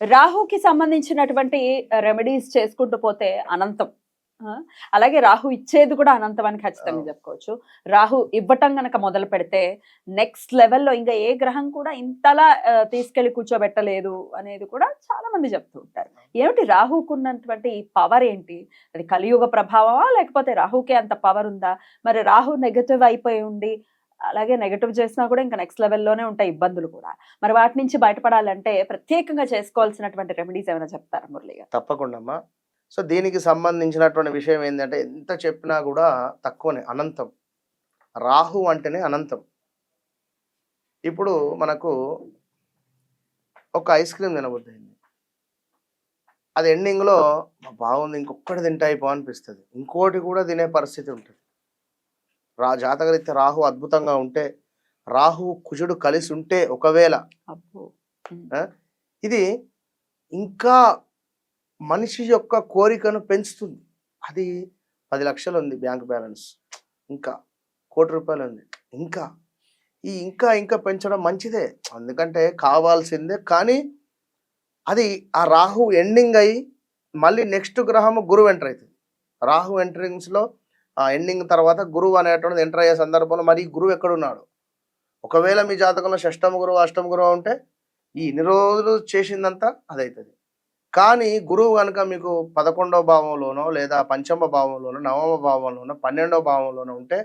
రాహుకి సంబంధించినటువంటి రెమెడీస్ చేసుకుంటూ పోతే అనంతం. అలాగే రాహు ఇచ్చేది కూడా అనంతం అని ఖచ్చితంగా. చెప్పుకోవచ్చు. రాహు ఇవ్వటం గనక మొదలు పెడితే నెక్స్ట్ లెవెల్లో ఇంకా ఏ గ్రహం కూడా ఇంతలా తీసుకెళ్ళి కూర్చోబెట్టలేదు అనేది కూడా చాలా మంది చెప్తూ ఉంటారు. ఏమిటి రాహుకు ఉన్నటువంటి పవర్ ఏంటి? అది కలియుగ ప్రభావమా లేకపోతే రాహుకే అంత పవర్ ఉందా? మరి రాహు నెగటివ్ అయిపోయి ఉండి అలాగే నెగటివ్ చేసినా కూడా ఇంకా నెక్స్ట్ లెవెల్లోనే ఉంటాయి ఇబ్బందులు కూడా. మరి వాటి నుంచి బయటపడాలంటే ప్రత్యేకంగా చేసుకోవాల్సినటువంటి రెమెడీస్ ఏమైనా చెప్తారా మురళి గారు తప్పకుండా సో దీనికి సంబంధించినటువంటి విషయం ఏంటంటే ఎంత చెప్పినా కూడా తక్కువనే అనంతం. రాహు అంటేనే అనంతం. ఇప్పుడు మనకు ఒక ఐస్ క్రీమ్ తినబుద్దయింది అది ఎండింగ్లో బాగుంది ఇంకొకటి తింటే అయిపో అనిపిస్తుంది. ఇంకోటి కూడా తినే పరిస్థితి ఉంటుంది. రా జాతకరీత్యా రాహు అద్భుతంగా ఉంటే రాహు కుజుడు కలిసి ఉంటే ఒకవేళ ఇది ఇంకా మనిషి యొక్క కోరికను పెంచుతుంది. అది పది లక్షలు ఉంది బ్యాంక్ బ్యాలెన్స్. ఇంకా కోటి రూపాయలు ఉంది. ఇంకా ఈ ఇంకా ఇంకా పెంచడం మంచిదే. ఎందుకంటే కావాల్సిందే. కానీ అది ఆ రాహు ఎండింగ్ అయ్యి మళ్ళీ నెక్స్ట్ గ్రహము గురువు ఎంటర్ అవుతుంది. రాహు ఎంటరింగ్స్లో ఆ ఎండింగ్ తర్వాత గురువు అనేటువంటిది ఎంటర్ అయ్యే సందర్భంలో మరి గురువు ఎక్కడున్నాడు? ఒకవేళ మీ జాతకంలో షష్టమ గురువు అష్టమ గురువు ఉంటే ఈ ఇన్ని రోజులు చేసిందంతా అదవుతుంది కానీ గురువు కనుక మీకు పదకొండవ భావంలోనో లేదా పంచమ భావంలోనో నవమ భావంలోనో పన్నెండవ భావంలోనో ఉంటే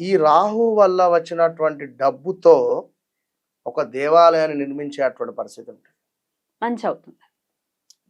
ఈ రాహు వల్ల వచ్చినటువంటి డబ్బుతో ఒక దేవాలయాన్ని నిర్మించేటువంటి పరిస్థితి ఉంటుంది. మంచి అవుతుంది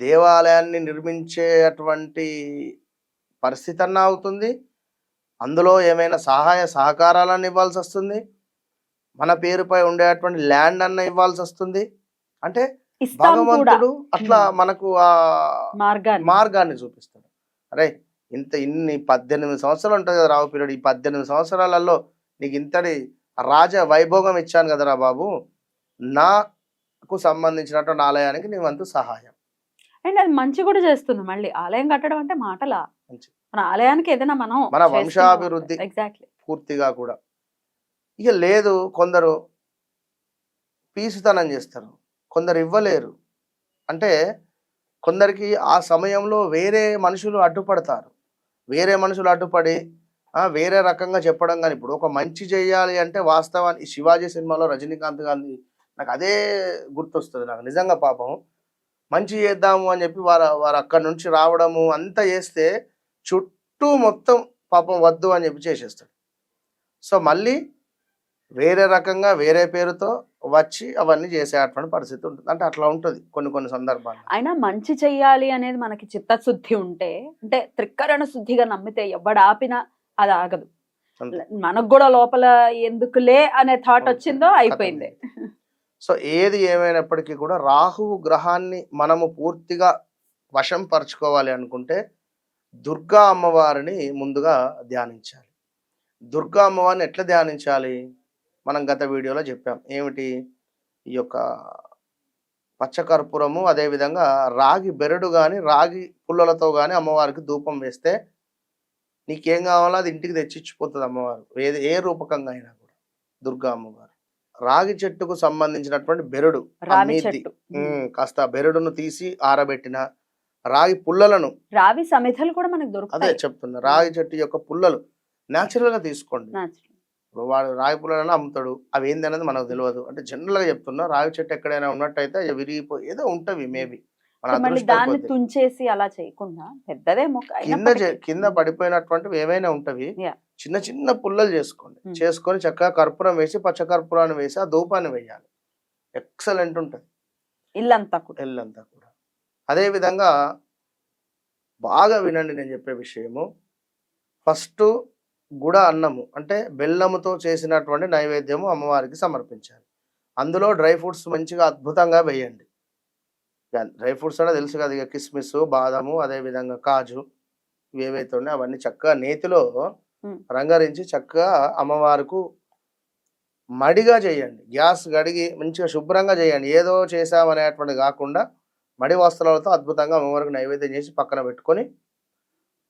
దేవాలయాన్ని నిర్మించేటువంటి పరిస్థితి అన్న అవుతుంది. అందులో ఏమైనా సహాయ సహకారాలను ఇవ్వాల్సి వస్తుంది. మన పేరుపై ఉండేటువంటి ల్యాండ్ అన్న ఇవ్వాల్సి వస్తుంది. అంటే భగవంతుడు అట్లా. మనకు ఆ మార్గాన్ని. మార్గాన్ని చూపిస్తాడు. అరే ఇంత ఇన్ని పద్దెనిమిది సంవత్సరాలు ఉంటుంది కదా రావు పీరియడ్. ఈ పద్దెనిమిది సంవత్సరాలలో నీకు ఇంతటి రాజ వైభోగం ఇచ్చాను కదరా బాబు. నాకు సంబంధించినటువంటి ఆలయానికి నీ వంతు సహాయం. అండ్ అది మంచి కూడా చేస్తుంది. మళ్ళీ ఆలయం కట్టడం అంటే మాటలా. మన ఆలయానికి ఏదైనా మనం మన వంశాభివృద్ధి. ఎగ్జాక్ట్లీ పూర్తిగా కూడా. ఇక లేదు కొందరు పీసుతనం చేస్తారు. కొందరు ఇవ్వలేరు. అంటే కొందరికి ఆ సమయంలో వేరే మనుషులు అడ్డుపడతారు. వేరే మనుషులు అడ్డుపడి వేరే రకంగా చెప్పడం కానీ ఇప్పుడు ఒక మంచి చేయాలి అంటే వాస్తవానికి శివాజీ సినిమాలో రజనీకాంత్ గాంధీ నాకు అదే గుర్తొస్తుంది. నాకు నిజంగా పాపం మంచి చేద్దాము అని చెప్పి వారు వారు అక్కడి నుంచి రావడము అంతా చేస్తే చుట్టూ మొత్తం పాపం వద్దు అని చెప్పి చేసేస్తాడు. సో మళ్ళీ వేరే రకంగా వేరే పేరుతో వచ్చి అవన్నీ చేసేటువంటి పరిస్థితి ఉంటుంది. అంటే అట్లా ఉంటుంది కొన్ని కొన్ని సందర్భాలు అయినా మంచి చెయ్యాలి అనేది మనకి చిత్తశుద్ధి ఉంటే అంటే త్రికరణ శుద్ధిగా నమ్మితే ఎవడాపినా అది ఆగదు. మనకు కూడా లోపల ఎందుకులే అనే థాట్ వచ్చిందో అయిపోయింది. సో ఏది ఏమైనప్పటికీ కూడా రాహువు గ్రహాన్ని మనము పూర్తిగా వశం పరచుకోవాలి అనుకుంటే దుర్గా అమ్మవారిని ముందుగా ధ్యానించాలి. దుర్గా అమ్మవారిని ఎట్లా ధ్యానించాలి? మనం గత వీడియోలో చెప్పాం. ఏమిటి? ఈ యొక్క పచ్చకర్పూరము అదేవిధంగా రాగి బెరడు కానీ రాగి పుల్లలతో కానీ అమ్మవారికి ధూపం వేస్తే నీకేం కావాలో అది ఇంటికి తెచ్చిచ్చిపోతుంది అమ్మవారు. ఏది ఏ రూపకంగా అయినా కూడా దుర్గా అమ్మవారు. రాగి చెట్టుకు సంబంధించినటువంటి బెరడు కాస్త బెరడును తీసి ఆరబెట్టిన రాగి పుల్లలను. రావి సమిధలు కూడా మనకు అదే దొరుకుతాయి. చెప్తున్నా రాగి చెట్టు యొక్క పుల్లలు natural గా తీసుకోండి. ఇప్పుడు వాడు రాగి పుల్లలను అమ్ముతాడు అవి ఏంది అనేది మనకు తెలియదు. అంటే జనరల్గా చెప్తున్నా రాగి చెట్టు ఎక్కడైనా ఉన్నట్టయితే అవి విరిగిపోయి ఏదో ఉంటవి మేబీ దాన్ని. తుంచేసి అలా చేయకుండా పెద్దదే కింద కింద పడిపోయినటువంటివి ఏమైనా ఉంటవి. చిన్న చిన్న పుల్లలు చేసుకోండి. చేసుకొని చక్కగా కర్పూరం వేసి పచ్చ కర్పూరాన్ని వేసి ఆ ధూపాన్ని వేయాలి ఎక్సలెంట్ ఉంటుంది. ఇల్లంతా కూడా. కూడా. అదే విధంగా బాగా వినండి నేను చెప్పే విషయము. ఫస్ట్ గుడ అన్నము అంటే బెల్లముతో చేసినటువంటి నైవేద్యము అమ్మవారికి సమర్పించాలి. అందులో డ్రై ఫ్రూట్స్ మంచిగా అద్భుతంగా వేయండి. డ్రై ఫ్రూట్స్ అంటే తెలుసు కదా ఇక కిస్మిస్ బాదము అదే విధంగా కాజు ఇవి ఏవైతే ఉన్నాయో అవన్నీ చక్కగా నేతిలో. రంగరించి చక్కగా అమ్మవారికి మడిగా చేయండి. గ్యాస్ గడిగి మంచిగా శుభ్రంగా చేయండి. ఏదో చేసామనేటువంటి కాకుండా మడి వస్త్రాలతో అద్భుతంగా అమ్మవారికి నైవేద్యం చేసి పక్కన పెట్టుకొని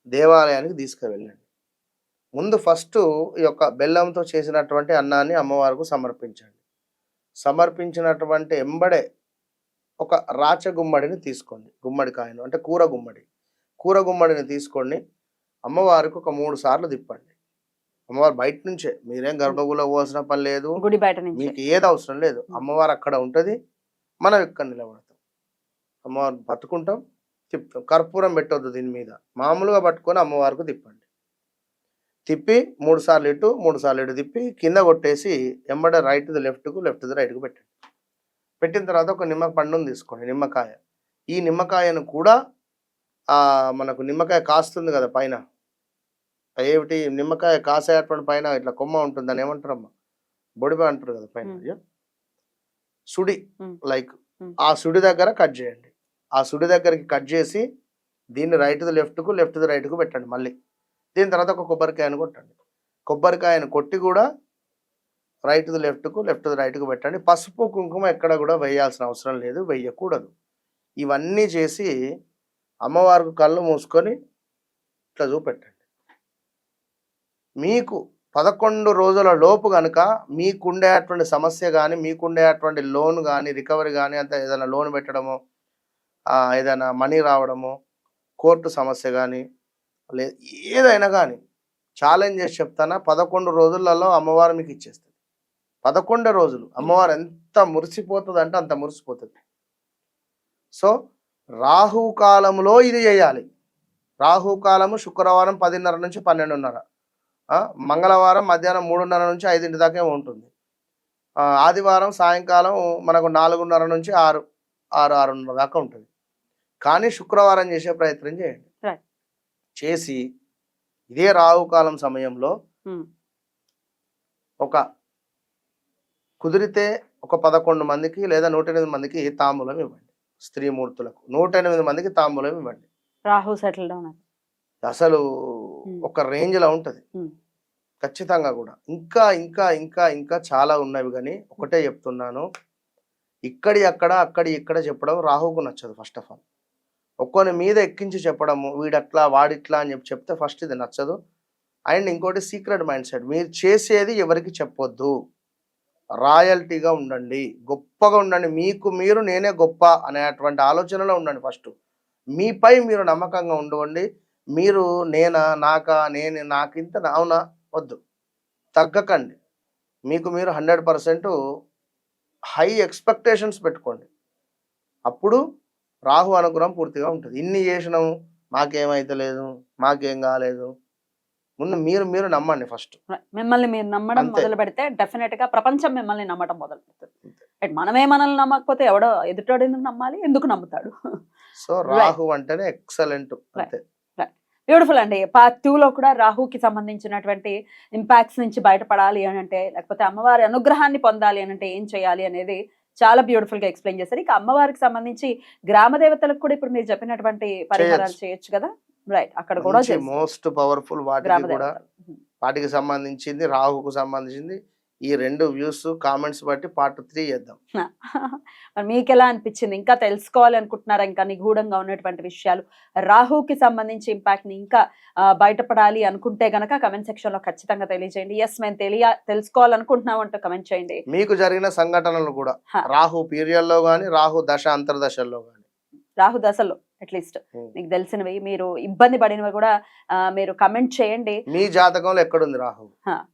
దేవాలయానికి తీసుకువెళ్ళండి. ముందు ఫస్ట్ ఈ యొక్క బెల్లంతో చేసినటువంటి అన్నాన్ని అమ్మవారికి సమర్పించండి. సమర్పించినటువంటి ఎంబడే ఒక రాచ గుమ్మడిని తీసుకోండి. గుమ్మడికాయను అంటే కూర గుమ్మడి. కూర గుమ్మడిని తీసుకోండి. అమ్మవారికి ఒక మూడు సార్లు తిప్పండి. అమ్మవారు బయట నుంచే మీరేం గర్భగులో పోవాల్సిన పని లేదు. గుడి బయట నుంచి. మీకు ఏది అవసరం లేదు. అమ్మవారు అక్కడ ఉంటుంది. మనం ఇక్కడ నిలబడతాం. అమ్మవారు పట్టుకుంటాం తిప్పుతాం. కర్పూరం పెట్టొద్దు దీని మీద. మామూలుగా పట్టుకొని అమ్మవారికి తిప్పండి. తిప్పి మూడు సార్లు ఇటు మూడు సార్లు ఇటు తిప్పి కింద కొట్టేసి ఎంబడ రైట్ లెఫ్ట్కు లెఫ్ట్ రైట్కు పెట్టండి. పెట్టిన తర్వాత ఒక నిమ్మ పండును తీసుకోండి నిమ్మకాయ. ఈ నిమ్మకాయను కూడా ఆ మనకు నిమ్మకాయ కాస్తుంది కదా పైన. ఏమిటి? నిమ్మకాయ కాసేటువంటి పైన ఇట్లా కొమ్మ ఉంటుంది దాన్ని ఏమంటారమ్మా? బొడిబ అంటారు కదా పైన. సుడి. లైక్. ఆ సుడి దగ్గర కట్ చేయండి. ఆ సుడి దగ్గరికి కట్ చేసి దీన్ని రైట్ లెఫ్ట్కు లెఫ్ట్ రైట్కు పెట్టండి మళ్ళీ. దీని తర్వాత ఒక కొబ్బరికాయను కొట్టండి. కొబ్బరికాయను కొట్టి కూడా రైట్ లెఫ్ట్కు లెఫ్ట్ రైట్కు పెట్టండి. పసుపు కుంకుమ ఎక్కడ కూడా వేయాల్సిన అవసరం లేదు వేయకూడదు. ఇవన్నీ చేసి అమ్మవారికి కళ్ళు మూసుకొని ఇట్లా చూపెట్టండి. మీకు పదకొండు రోజుల లోపు కనుక మీకుండేటువంటి సమస్య కానీ మీకుండేటువంటి లోన్ కానీ రికవరీ కానీ అంత ఏదైనా లోన్ పెట్టడము ఏదైనా మనీ రావడము కోర్టు సమస్య కానీ లే ఏదైనా కానీ ఛాలెంజ్ చేసి చెప్తానా? పదకొండు రోజులలో అమ్మవారు మీకు ఇచ్చేస్తుంది. పదకొండు రోజులు. అమ్మవారు ఎంత మురిసిపోతుంది అంటే అంత మురిసిపోతుంది. సో రాహు కాలంలో ఇది చేయాలి. రాహు కాలము శుక్రవారం పదిన్నర నుంచి పన్నెండున్నర. మంగళవారం మధ్యాహ్నం మూడున్నర నుంచి ఐదింటి దాకా ఉంటుంది. ఆదివారం సాయంకాలం మనకు నాలుగున్నర నుంచి ఆరు ఆరు ఆరున్నర దాకా ఉంటుంది. కానీ శుక్రవారం చేసే ప్రయత్నం చేయండి. చేసి ఇదే రాహుకాలం సమయంలో ఉమ్. ఒక కుదిరితే ఒక పదకొండు మందికి లేదా నూట ఎనిమిది మందికి తాంబూలం ఇవ్వండి స్త్రీమూర్తులకు నూట ఎనిమిది మందికి తాంబూలం ఇవ్వండి రాహు సెటిల్ డౌన్ అసలు Hmm. ఒక రేంజ్లో ఉంటుంది Hmm. ఖచ్చితంగా కూడా ఇంకా ఇంకా ఇంకా ఇంకా చాలా ఉన్నవి కానీ ఒకటే చెప్తున్నాను ఇక్కడి అక్కడ అక్కడి ఇక్కడ చెప్పడం రాహుకు నచ్చదు ఫస్ట్ ఆఫ్ ఆల్ ఒక్కొని మీద ఎక్కించి చెప్పడము వీడట్లా వాడిట్లా అని చెప్పి చెప్తే ఫస్ట్ ఇది నచ్చదు. అండ్ ఇంకోటి సీక్రెట్ మైండ్ సెట్ మీరు చేసేది ఎవరికి చెప్పొద్దు. రాయల్టీగా ఉండండి. గొప్పగా ఉండండి. మీకు మీరు నేనే గొప్ప అనేటువంటి ఆలోచనలో ఉండండి ఫస్ట్ మీపై మీరు నమ్మకంగా ఉండవండి. మీరు నేనా నాకా నేను నాకింత నావునా వద్దు. తగ్గకండి. మీకు మీరు హండ్రెడ్ పర్సెంట్ హై ఎక్స్పెక్టేషన్స్ పెట్టుకోండి. అప్పుడు రాహు అనుగ్రహం పూర్తిగా ఉంటుంది. ఇన్ని చేసినాము మాకేమైతే లేదు మాకేం కాలేదు. ముందు మీరు మీరు నమ్మండి ఫస్ట్. మిమ్మల్ని మీరు నమ్మడం. మొదలు పెడితే డెఫినెట్గా ప్రపంచం మిమ్మల్ని నమ్మడం మొదలు పెడుతుంది. మనమే మనల్ని నమ్మకపోతే ఎవడో ఎదుటోడు ఎందుకు నమ్మాలి? ఎందుకు నమ్ముతాడు? సో రాహు అంటేనే ఎక్సలెంట్ అంతే. బ్యూటిఫుల్ అండి. పార్ట్ టూ లో కూడా రాహుకి సంబంధించినటువంటి ఇంపాక్ట్స్ నుంచి బయటపడాలి అని అంటే లేకపోతే అమ్మవారి అనుగ్రహాన్ని పొందాలి అని అంటే ఏం చేయాలి అనేది చాలా బ్యూటిఫుల్గా ఎక్స్ప్లెయిన్ చేశారు. ఇక అమ్మవారికి సంబంధించి గ్రామ దేవతలకు కూడా ఇప్పుడు మీరు చెప్పినటువంటి పరిహారాలు చేయొచ్చు కదా? రైట్ అక్కడ కూడా మోస్ట్ పవర్ఫుల్ వాటికి కూడా వాటికి సంబంధించింది రాహుకు సంబంధించింది ఈ రెండు వ్యూస్ కామెంట్స్ బట్టి పార్ట్ త్రీ చేద్దాం. మరి మీకు ఎలా అనిపించింది? ఇంకా తెలుసుకోవాలి అనుకుంటున్నారా ఇంకా నిగూఢంగా ఉన్నటువంటి విషయాలు. రాహుకి సంబంధించి ఇంపాక్ట్ని ఇంకా బయటపడాలి అనుకుంటే గనక కమెంట్ సెక్షన్లో ఖచ్చితంగా తెలియజేయండి. ఎస్ మేము తెలియ తెలుసుకోవాలనుకుంటున్నాం అంటూ కమెంట్ చేయండి. మీకు జరిగిన సంఘటనలు కూడా. రాహు పీరియడ్లో గానీ రాహు దశ అంతర్దశల్లో గానీ. రాహు దశలో అట్లీస్ట్. మీకు తెలిసినవి మీరు ఇబ్బంది పడినవి కూడా మీరు కమెంట్ చేయండి. మీ జాతకంలో ఎక్కడుంది రాహు.